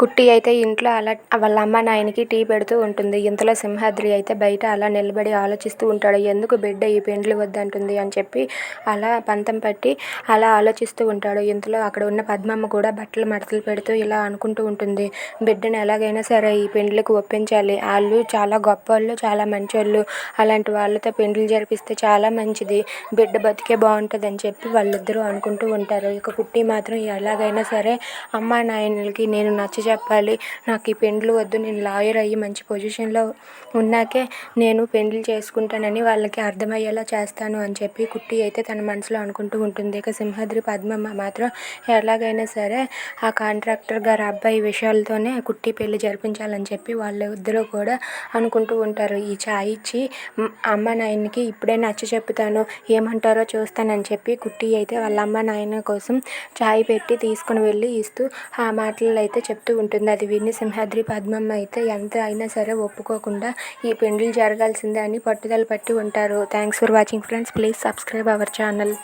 కుట్టి అయితే ఇంట్లో అలా వాళ్ళ అమ్మ నాయనకి టీ పెడుతూ ఉంటుంది. ఇంతలో సింహాద్రి అయితే బయట అలా నిలబడి ఆలోచిస్తూ ఉంటాడు. ఎందుకు బిడ్డ ఈ పెండ్లి వద్దంటుంది? అని చెప్పి అలా పంతం పట్టి అలా ఆలోచిస్తూ ఉంటాడు. ఇంతలో అక్కడ ఉన్న పద్మమ్మ కూడా బట్టలు మడతలు పెడుతూ ఇలా అనుకుంటూ ఉంటుంది. బిడ్డను ఎలాగైనా సరే ఈ పెండ్లకు ఒప్పించాలి. వాళ్ళు చాలా గొప్ప వాళ్ళు చాలా మంచోళ్ళు. అలాంటి వాళ్ళతో పెండ్లి జరిపిస్తే చాలా మంచిది. బిడ్డ బతికే బాగుంటుంది అని చెప్పి వాళ్ళిద్దరూ అనుకుంటూ ఉంటారు. ఇక కుట్టి మాత్రం ఎలాగైనా సరే అమ్మా నాయనలకి నేను నచ్చ చెప్పాలి. నాకు ఈ పెండ్లు వద్దు. నేను లాయర్ అయ్యి మంచి పొజిషన్లో ఉన్నాకే నేను పెండ్లి చేసుకుంటానని వాళ్ళకి అర్థమయ్యేలా చేస్తాను అని చెప్పి కుట్టి అయితే తన మనసులో అనుకుంటూ ఉంటుంది. ఇక సింహాద్రి పద్మమ్మ మాత్రం ఎలాగైనా సరే ఆ కాంట్రాక్టర్ గారు అబ్బాయి విషయాలతోనే కుట్టి పెళ్ళి జరిపించాలని చెప్పి వాళ్ళ ఇద్దరు కూడా అనుకుంటూ ఉంటారు. ఈ ఛాయ్ ఇచ్చి అమ్మ నాయనకి ఇప్పుడే నచ్చ చెప్తాను. ఏమంటారో చూస్తానని చెప్పి కుట్టి అయితే వాళ్ళ అమ్మ నాయన కోసం ఛాయ్ పెట్టి తీసుకుని వెళ్ళి ఇస్తూ ఆ మాటలు అయితే చెప్తూ ఉంటుంది. అది విని సింహాద్రి పద్మమ్మ అయితే ఎంత అయినా సరే ఒప్పుకోకుండా ఈ పెండ్లి జరగాల్సిందే అని పట్టుదల పట్టి ఉంటారు. Thanks for watching friends please subscribe our channel